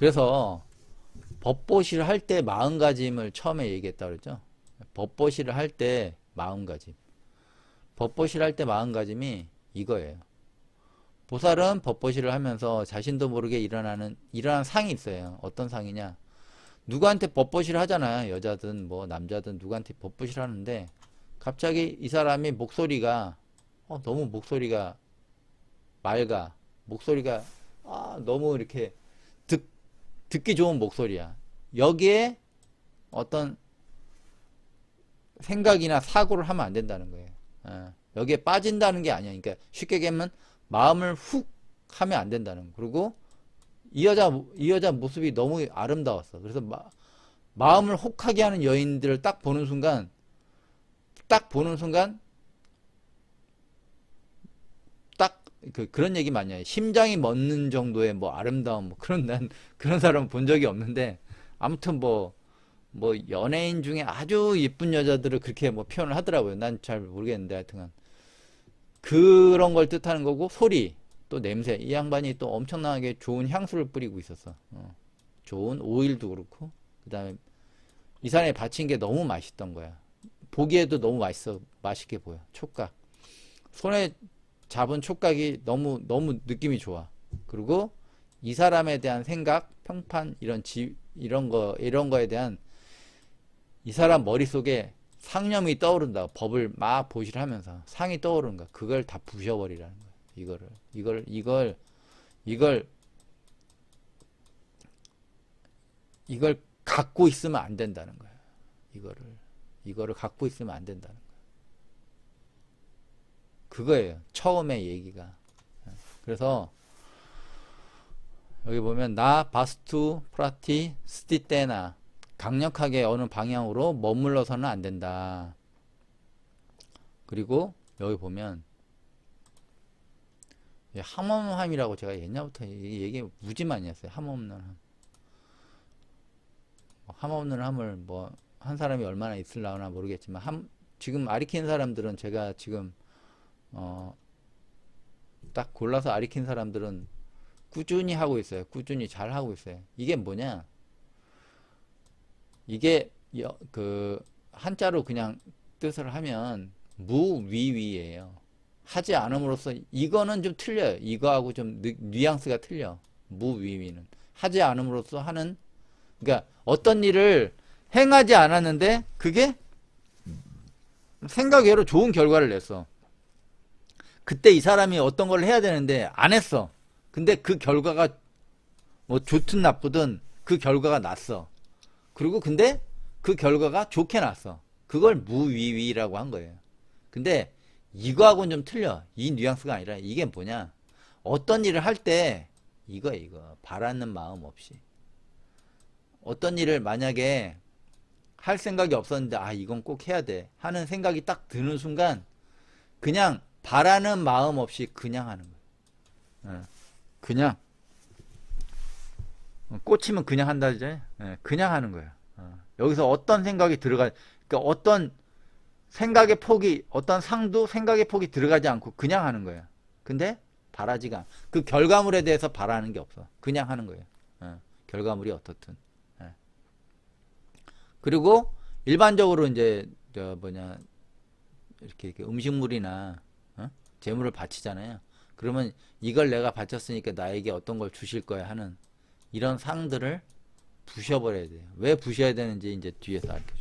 그래서 법보시를 할 때 마음가짐을 처음에 얘기했다 그랬죠. 법보시를 할 때 마음가짐. 법보시를 할 때 마음가짐이 이거예요. 보살은 법보시를 하면서 자신도 모르게 일어나는 일어난 상이 있어요. 어떤 상이냐? 누구한테 법보시를 하잖아요. 여자든 뭐 남자든 누구한테 법보시를 하는데 갑자기 이 사람이 목소리가 어, 너무 목소리가 맑아. 목소리가 아, 너무 이렇게 듣, 듣기 좋은 목소리야. 여기에 어떤 생각이나 사고를 하면 안 된다는 거예요. 예. 여기에 빠진다는 게 아니야. 그러니까 쉽게 얘기하면 마음을 훅 하면 안 된다는 거. 그리고 이 여자 이 여자 모습이 너무 아름다웠어. 그래서 마, 마음을 혹하게 하는 여인들을 딱 보는 순간 딱 보는 순간 딱 그, 그런 얘기 많이 해요. 심장이 멎는 정도의 뭐 아름다움 뭐 그런 난 그런 사람 본 적이 없는데 아무튼 뭐 뭐 연예인 중에 아주 예쁜 여자들을 그렇게 뭐 표현을 하더라고요. 난 잘 모르겠는데 하여튼간 그런 걸 뜻하는 거고 소리 또 냄새 이 양반이 또 엄청나게 좋은 향수를 뿌리고 있었어. 어. 좋은 오일도 그렇고 그 다음에 이 사람이 바친 게 너무 맛있던 거야. 보기에도 너무 맛있어 맛있게 보여. 촉각 손에 잡은 촉각이 너무 너무 느낌이 좋아. 그리고 이 사람에 대한 생각, 평판 이런 지 이런 거 이런 거에 대한 이 사람 머릿속에 상념이 떠오른다. 법을 막 보시를 하면서 상이 떠오르는 거야. 그걸 다 부셔버리라는 거야. 이거를 이걸 이걸 이걸 이걸 갖고 있으면 안 된다는 거야. 이거를 이거를 갖고 있으면 안 된다는 거야. 그거예요. 처음에 얘기가. 그래서 여기 보면 나 바스투 프라티 스티테나 강력하게 어느 방향으로 머물러서는 안 된다. 그리고 여기 보면 이 함엄함이라고 제가 옛날부터 이 얘기 무지 많이 했어요. 함없는 함. 뭐 함없는 함을 뭐 한 사람이 얼마나 있을라나 모르겠지만 함 지금 아리킨 사람들은 제가 지금 어 딱 골라서 아리킨 사람들은 꾸준히 하고 있어요. 꾸준히 잘 하고 있어요. 이게 뭐냐? 이게 여- 그 한자로 그냥 뜻을 하면 무위위예요. 하지 않음으로써 이거는 좀 틀려요. 이거하고 좀 뉘- 뉘앙스가 틀려. 무위위는 하지 않음으로써 하는 그러니까 어떤 일을 행하지 않았는데 그게 생각외로 좋은 결과를 냈어. 그때 이 사람이 어떤 걸 해야 되는데 안 했어. 근데 그 결과가 뭐 좋든 나쁘든 그 결과가 났어. 그리고 근데 그 결과가 좋게 났어. 그걸 무위위라고 한 거예요. 근데 이거하고는 좀 틀려. 이 뉘앙스가 아니라 이게 뭐냐. 어떤 일을 할 때 이거 이거 바라는 마음 없이 어떤 일을 만약에 할 생각이 없었는데 아 이건 꼭 해야 돼 하는 생각이 딱 드는 순간 그냥 바라는 마음 없이 그냥 하는 거예요. 예. 그냥 어, 꽂히면 그냥 한다 이제 예, 그냥 하는 거예요. 어. 여기서 어떤 생각이 들어가 그러니까 어떤 생각의 폭이 어떤 상도 생각의 폭이 들어가지 않고 그냥 하는 거예요. 근데 바라지가 않- 그 결과물에 대해서 바라는 게 없어. 그냥 하는 거예요. 어, 결과물이 어떻든. 예. 그리고 일반적으로 이제 저 뭐냐 이렇게, 이렇게 음식물이나 어? 재물을 바치잖아요. 그러면 이걸 내가 바쳤으니까 나에게 어떤 걸 주실 거야 하는 이런 상들을 부셔버려야 돼요. 왜 부셔야 되는지 이제 뒤에서 알려줄게요.